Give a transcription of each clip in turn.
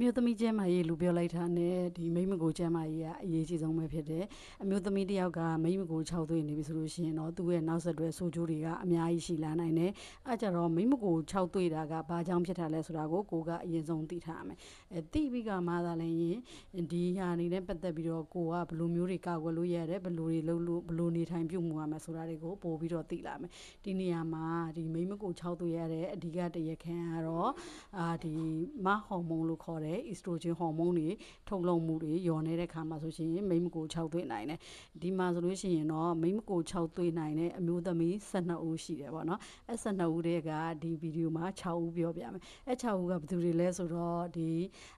မျိုးသမီးကျန်းမာရေးလူပြောလိုက်တာနဲ့ဒီမိန်းမကိုကျန်းမာရေးကအရေးကြီးဆုံးပဲဖြစ်တယ်အမျိုးသမီးတစ်ယောက်ကမိန်းမကို6သွေးနေပြီဆိုလို့ရှိရင်တော့သူ့ရဲ့နောက်ဆက်တွဲဆိုးကျိုးတွေကအများကြီးရှိလာနိုင်တယ်အဲကြတော့မိန်းမကို6သွေးတာကဘာကြောင့်ဖြစ်တာလဲဆိုတာကိုကိုကအရင်ဆုံးသိထားရမယ်အဲသိပြီးကမှသာလည်းရင်ဒီဟာနေနဲ့ပတ်သက်ပြီးတော့ကိုကဘယ်လိုမျိုးတွေကာကွယ်လို့ရတယ်ဘယ်လိုတွေလုပ်လို့ဘယ်လိုနေထိုင်ပြုမှုရမယ်ဆိုတာတွေကိုပို့ပြီးတော့သိလာမယ်ဒီနေရာမှာဒီမိန်းမကို6သွေးရတဲ့အဓိကတရခံကတော့အာဒီမဟော်မုန်းလို့ခေါ်တဲ့ estrogen ဟော်မုန်းတွေထုတ်လွှတ်မှုတွေညော်နေတဲ့ခါမှာဆိုရှင်မိန်းမကို6သွေးနိုင်တယ်ဒီမှာဆိုလို့ရှိရင်တော့မိန်းမကို6သွေးနိုင်တဲ့အမျိုးသမီး12ဦးရှိတယ်ပေါ့နော်အဲ12ဦးတည်းကဒီဗီဒီယိုမှာ6ဦးပြောပြမယ်အဲ6ဦးကဘယ်သူတွေလဲဆိုတော့ဒီ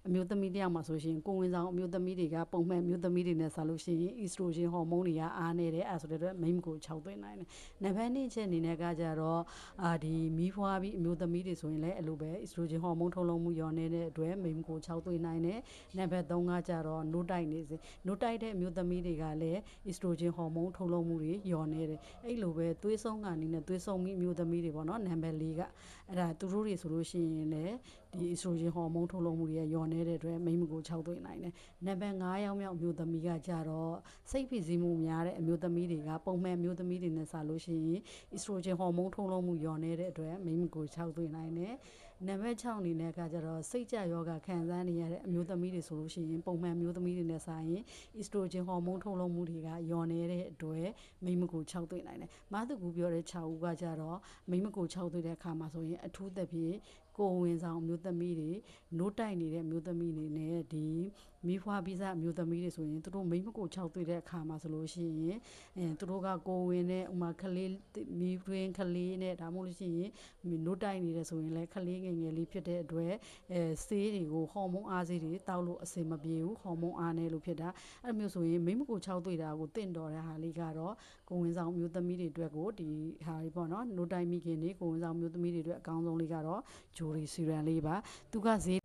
အမျိုးသမီးတယောက်မှာဆိုရှင်ကိုဝင်ဆောင်အမျိုးသမီးတွေကပုံမှန်အမျိုးသမီးတွေနဲ့ဆက်လို့ရှိရင် estrogen ဟော်မုန်းတွေကအားနေတယ်အဲဆိုတဲ့အတွက်မိန်းမကို6သွေးနိုင်တယ်နံပါတ်2ချက်အနေနဲ့ကကြတော့အာဒီမီးဖွားပြီးအမျိုးသမီးတွေဆိုရင်လည်းအဲ့လိုပဲ estrogen ဟော်မုန်းထုတ်လွှတ်မှုညော်နေတဲ့အတွက်မိန်းမကို6သွေးနိုင်တယ်နံပါတ်3ကကြတော့နိုးတိုက်နေစေနိုးတိုက်တဲ့အမျိုးသမီးတွေကလည်း estrogen ဟော်မုန်းထုတ်လွှတ်မှုတွေညော်နေတယ်အဲ့လိုပဲသွေးဆုံးကနေနဲ့သွေးဆုံးပြီးအမျိုးသမီးတွေပေါ့နော်နံပါတ်4ကအဲ့ဒါသူတို့တွေဆိုလို့ရှိရင်လည်းဒီ estrogen ဟော်မုန်းထုတ်လွှတ်မှုတွေညော်နေတဲ့အတွက်မိန်းမကို6သွေးနိုင်တယ်နံပါတ်5ရောက်မြောက်အမျိုးသမီးကကြတော့စိတ်ဖိစီးမှုများတဲ့အမျိုးသမီးတွေကပုံမှန်အမျိုးသမီးတွေနဲ့ဆက်လို့ရှိရင် estrogen ဟော်မုန်းထုတ်လွှတ်မှုညော်နေတဲ့အတွက်မိန်းမကို6သွေးနိုင်တယ် နံပါတ်6အနေနဲ့ကကြတော့စိတ်ကြယောဂခံစားနေရတဲ့အမျိုးသမီးတွေဆိုလို့ရှိရင်ပုံမှန်အမျိုးသမီးတွေနဲ့ဆိုင်ရင် estrogen ဟော်မုန်းထုတ်လွှတ်မှုတွေကညော်နေတဲ့အတွက်မိန်းမကို6သွေးနိုင်တယ်။မားသူကူပြောတဲ့6ဦးကကြတော့မိန်းမကို6သွေးတဲ့အခါမှာဆိုရင်အထူးသဖြင့်ကိုဝင်ဆောင်အမျိုးသမီးတွေနိုးတိုက်နေတဲ့အမျိုးသမီးတွေနဲ့ဒီမိဖွားပြီးစားအမျိုးသမီးတွေဆိုရင်သူတို့မိန်းမကို6သွေးတဲ့အခါမှာဆိုလို့ရှိရင်အဲသူတို့ကကိုဝင်နဲ့ဥမာခလေးမိတွင်ခလေးနဲ့ဒါမှမဟုတ်လို့ရှိရင်နိုးတိုက်နေတယ်ဆိုရင်လည်းခလေးငယ်ငယ်လေးဖြစ်တဲ့အတွက်အဲဆေးတွေကိုဟော်မုန်းအားဆေးတွေတောက်လို့အဆင်မပြေဘူးဟော်မုန်းအားနေလို့ဖြစ်တာအဲ့မျိုးဆိုရင်မိန်းမကို6သွေးတာကိုတင့်တော်တဲ့ဟာလေးကတော့ကိုဝင်ဆောင်မျိုးသမီးတွေအတွက်ကိုဒီဟာလေးပေါ့နော်နိုးတိုက်မိခင်တွေကိုဝင်ဆောင်မျိုးသမီးတွေအတွက်အကောင်းဆုံးလေးကတော့ဂျိုရီစီရန်လေးပါသူကဈေး